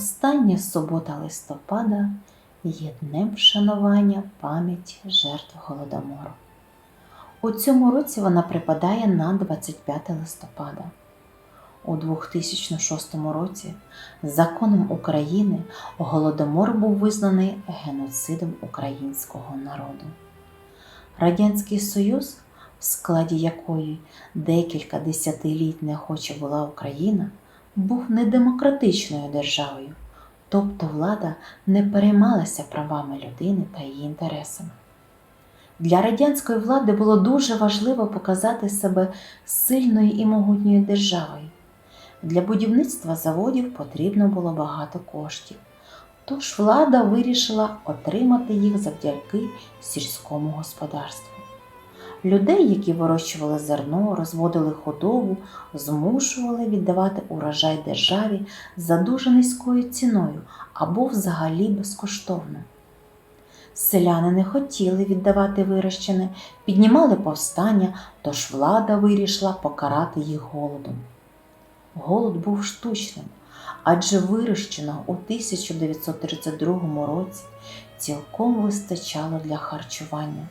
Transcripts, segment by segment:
Остання субота листопада є днем вшанування пам'яті жертв Голодомору. У цьому році вона припадає на 25 листопада. У 2006 році законом України Голодомор був визнаний геноцидом українського народу. Радянський Союз, в складі якої декілька десятиліть неохоче була Україна, був недемократичною державою, тобто влада не переймалася правами людини та її інтересами. Для радянської влади було дуже важливо показати себе сильною і могутньою державою. Для будівництва заводів потрібно було багато коштів, тож влада вирішила отримати їх завдяки сільському господарству. Людей, які вирощували зерно, розводили худобу, змушували віддавати урожай державі за дуже низькою ціною або взагалі безкоштовно. Селяни не хотіли віддавати вирощене, піднімали повстання, тож влада вирішила покарати їх голодом. Голод був штучним, адже вирощеного у 1932 році цілком вистачало для харчування.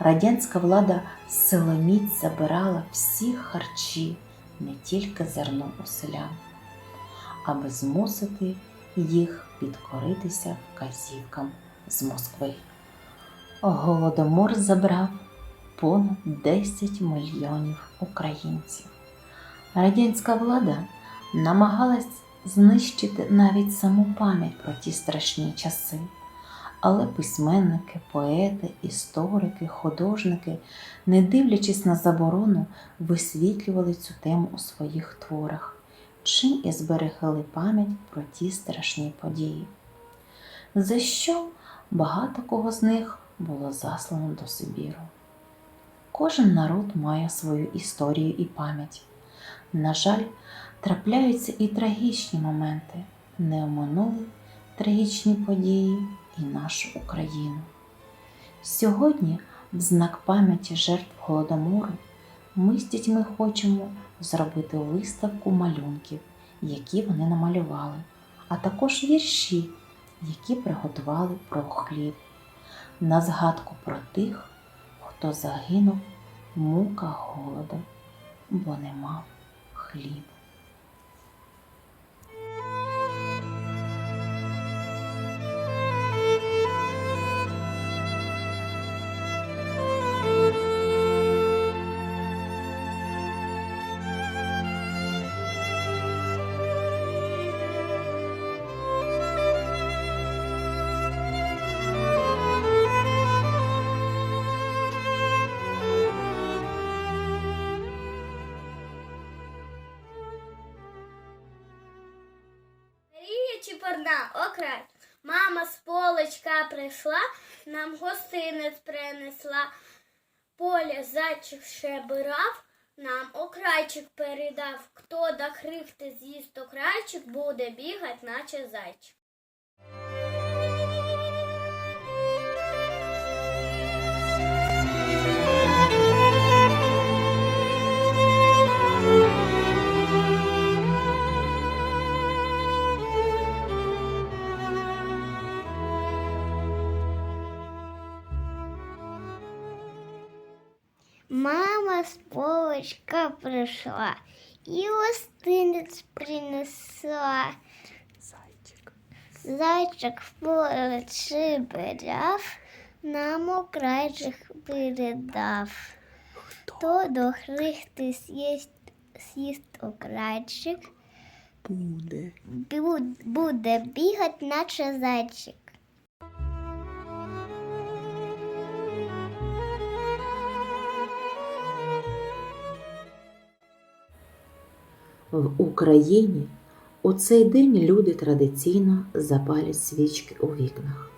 Радянська влада силоміць забирала всі харчі, не тільки зерно у селян, аби змусити їх підкоритися вказівкам з Москви. Голодомор забрав понад 10 мільйонів українців. Радянська влада намагалась знищити навіть саму пам'ять про ті страшні часи. Але письменники, поети, історики, художники, не дивлячись на заборону, висвітлювали цю тему у своїх творах, чим і зберегли пам'ять про ті страшні події. За що багато кого з них було заслано до Сибіру. Кожен народ має свою історію і пам'ять. На жаль, трапляються і трагічні моменти, не оминули трагічні події і нашу Україну. Сьогодні, в знак пам'яті жертв Голодомору, ми з дітьми хочемо зробити виставку малюнків, які вони намалювали, а також вірші, які приготували про хліб, на згадку про тих, хто загинув в муках голоду, бо не мав хлібу. Марія окрай. Мама з полочка прийшла, нам гостинець принесла. Поля зайчик шебирав, нам окрайчик передав. Хто до хрихти з'їсть окрайчик, буде бігать, наче зайчик. Мама з полочка прийшла і гостинець принесла. Зайчик. Зайчик в поле чибиряв, нам окрайчик передав. Хто до хрихти з'їсть з'їсть окрайчик, Буде. бу- буде бігать, наче зайчик. В Україні у цей день люди традиційно запалять свічки у вікнах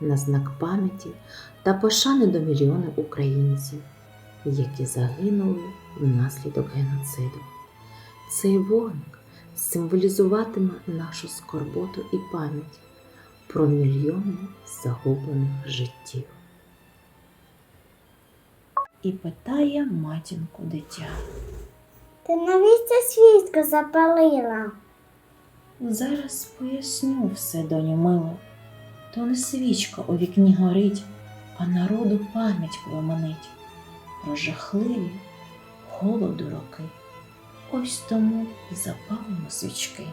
на знак пам'яті та пошани до мільйонів українців, які загинули внаслідок геноциду. Цей вогник символізуватиме нашу скорботу і пам'ять про мільйони загублених життів. І питає матінку дитя. Ти навіщо свічку запалила? Зараз поясню все, доню мило. То не свічка у вікні горить, а народу пам'ять пломенить. Про жахливі холоду роки. Ось тому і запалимо свічки.